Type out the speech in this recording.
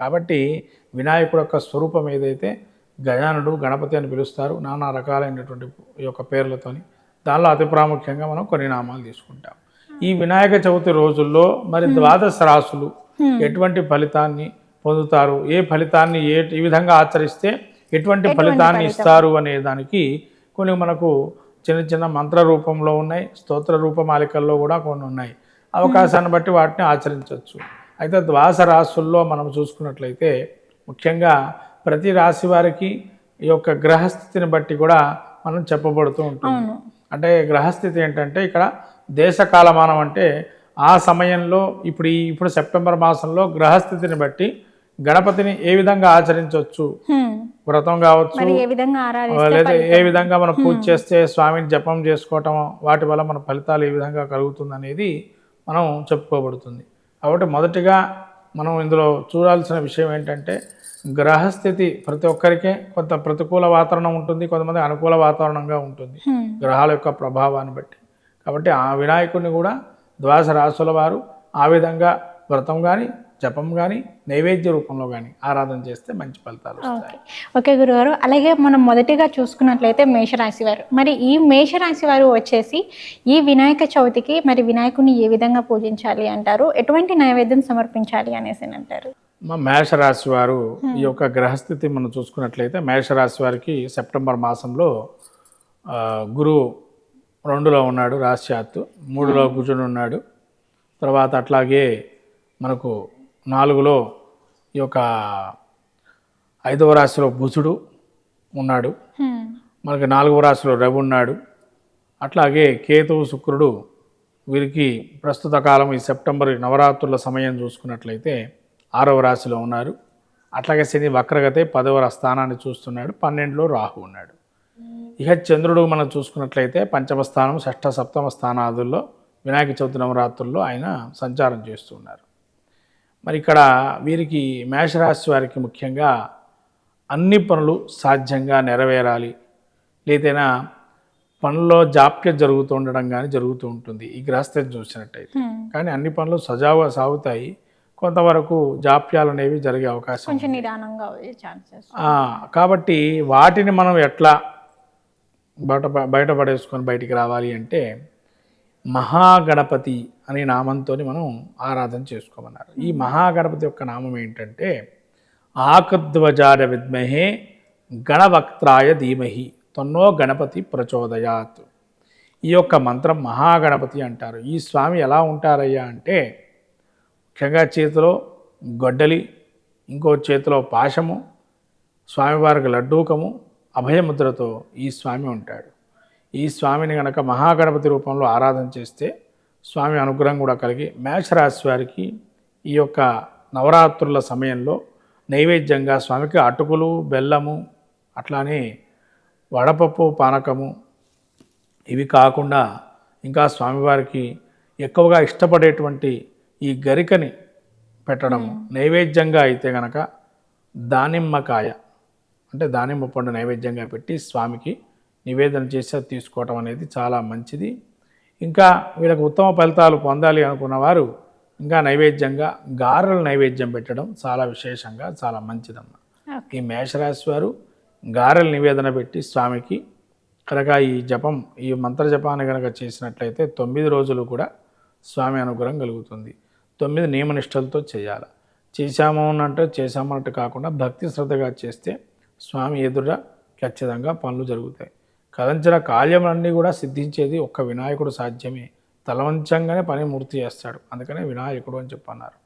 కాబట్టి వినాయకుడు యొక్క స్వరూపం ఏదైతే గజానుడు గణపతి అని పిలుస్తారు నానా రకాలైనటువంటి యొక్క పేర్లతోని దానిలో అతి ప్రాముఖ్యంగా మనం కొన్ని నామాలు తీసుకుంటాం. ఈ వినాయక చవితి రోజుల్లో మరి ద్వాదశ రాసులు ఎటువంటి ఫలితాన్ని పొందుతారు? ఏ ఫలితాన్ని ఏ ఈ విధంగా ఆచరిస్తే ఎటువంటి ఫలితాన్ని ఇస్తారు అనే దానికి కొన్ని మనకు చిన్న చిన్న మంత్ర రూపంలో ఉన్నాయి స్తోత్ర రూపమాలికల్లో కూడా కొన్ని ఉన్నాయి. అవకాశాన్ని బట్టి వాటిని ఆచరించవచ్చు. అయితే ద్వాస రాశుల్లో మనం చూసుకున్నట్లయితే ముఖ్యంగా ప్రతి రాశి వారికి ఈ యొక్క గ్రహస్థితిని బట్టి కూడా మనం చెప్పబడుతూ ఉంటుంది. అంటే గ్రహస్థితి ఏంటంటే ఇక్కడ దేశ కాలమానం అంటే ఆ సమయంలో ఇప్పుడు ఈ ఇప్పుడు సెప్టెంబర్ మాసంలో గ్రహస్థితిని బట్టి గణపతిని ఏ విధంగా ఆచరించవచ్చు. వ్రతం కావచ్చు లేదా ఏ విధంగా మనం పూజ చేస్తే స్వామిని జపం చేసుకోవటం వాటి వల్ల మన ఫలితాలు ఏ విధంగా కలుగుతుంది అనేది మనం చెప్పుకోబడుతుంది. కాబట్టి మొదటిగా మనం ఇందులో చూడాల్సిన విషయం ఏంటంటే గ్రహస్థితి ప్రతి ఒక్కరికే కొంత ప్రతికూల వాతావరణం ఉంటుంది కొంతమంది అనుకూల వాతావరణంగా ఉంటుంది. గ్రహాల యొక్క ప్రభావాన్ని బట్టి కాబట్టి ఆ వినాయకుడిని కూడా ద్వాదశ రాసుల వారు ఆ విధంగా వ్రతం కానీ జపం కానీ నైవేద్య రూపంలో కానీ ఆరాధన చేస్తే మంచి ఫలితాలు ఓకే. గురుగారు. అలాగే మనం మొదటిగా చూసుకున్నట్లయితే మేషరాశి వారు. మరి ఈ మేషరాశి వారు వచ్చేసి ఈ వినాయక చవితికి మరి వినాయకుని ఏ విధంగా పూజించాలి అంటారు? ఎటువంటి నైవేద్యం సమర్పించాలి అనేసి అని అంటారు? మా మేషరాశి వారు ఈ యొక్క గ్రహస్థితి మనం చూసుకున్నట్లయితే మేషరాశి వారికి సెప్టెంబర్ మాసంలో గురువు రెండులో ఉన్నాడు రాశ్యాత్తు మూడులో కుజుడు ఉన్నాడు. తర్వాత అట్లాగే మనకు నాలుగులో ఈ యొక్క ఐదవ రాశిలో బుధుడు ఉన్నాడు. మనకి నాలుగవ రాశిలో రవి ఉన్నాడు. అట్లాగే కేతువు శుక్రుడు వీరికి ప్రస్తుత కాలం ఈ సెప్టెంబర్ నవరాత్రుల సమయం చూసుకున్నట్లయితే ఆరవ రాశిలో ఉన్నారు. అట్లాగే శని వక్రగతే పదవ స్థానాన్ని చూస్తున్నాడు. పన్నెండులో రాహు ఉన్నాడు. ఇక చంద్రుడు మనం చూసుకున్నట్లయితే పంచమ స్థానం షష్ఠ సప్తమ స్థానాదుల్లో వినాయక చవితి నవరాత్రుల్లో ఆయన సంచారం చేస్తున్నారు మరి ఇక్కడ వీరికి మేషరాశి వారికి ముఖ్యంగా అన్ని పనులు సాధ్యంగా నెరవేరాలి. లేదైనా పనుల్లో జాప్యం జరుగుతూ ఉండడం కానీ జరుగుతూ ఉంటుంది. ఈ గ్రహస్థితి చూసినట్టయితే. కానీ అన్ని పనులు సజావుగా సాగుతాయి. కొంతవరకు జాప్యాలు అనేవి జరిగే అవకాశం కాబట్టి వాటిని మనం ఎట్లా బయట బయటపడేసుకొని బయటికి రావాలి అంటే మహాగణపతి అనే నామంతో మనం ఆరాధన చేసుకోమన్నారు. ఈ మహాగణపతి యొక్క నామం ఏంటంటే ఆకధ్వజార విద్మహే గణవక్త్రాయ ధీమహి తన్నో గణపతి ప్రచోదయాత్. ఈ యొక్క మంత్రం మహాగణపతి అంటారు. ఈ స్వామి ఎలా ఉంటారయ్యా అంటే ముఖ్యంగా చేతిలో గొడ్డలి ఇంకో చేతిలో పాశము స్వామివారికి లడ్డూకము అభయముద్రతో ఈ స్వామి ఉంటాడు. ఈ స్వామిని గనక మహాగణపతి రూపంలో ఆరాధన చేస్తే స్వామి అనుగ్రహం కూడా కలిగి మేషరాశి వారికి ఈ యొక్క నవరాత్రుల సమయంలో నైవేద్యంగా స్వామికి అటుకులు బెల్లము అట్లానే వడపప్పు పానకము ఇవి కాకుండా ఇంకా స్వామివారికి ఎక్కువగా ఇష్టపడేటువంటి ఈ గరికని పెట్టడం నైవేద్యంగా అయితే గనక దానిమ్మకాయ అంటే దానిమ్మ పండు నైవేద్యంగా పెట్టి స్వామికి నివేదన చేసి అది తీసుకోవటం అనేది చాలా మంచిది. ఇంకా వీళ్ళకి ఉత్తమ ఫలితాలు పొందాలి అనుకున్న వారు ఇంకా నైవేద్యంగా గారెల నైవేద్యం పెట్టడం చాలా విశేషంగా చాలా మంచిదమ్మ. ఈ మేషరాశి వారు గారెల నివేదన పెట్టి స్వామికి కనుక ఈ జపం ఈ మంత్ర జపాన్ని కనుక చేసినట్లయితే తొమ్మిది రోజులు కూడా స్వామి అనుగ్రహం కలుగుతుంది. తొమ్మిది నియమనిష్టలతో చేయాలి. చేశాము అన్నట్టు కాకుండా భక్తి శ్రద్ధగా చేస్తే స్వామి ఎదుట ఖచ్చితంగా పనులు జరుగుతాయి. కదంచిన కార్యములన్నీ కూడా సిద్ధించేది ఒక్క వినాయకుడు సాధ్యమే. తలవంచంగానే పని పూర్తి చేస్తాడు. అందుకనే వినాయకుడు అని చెప్పన్నారు.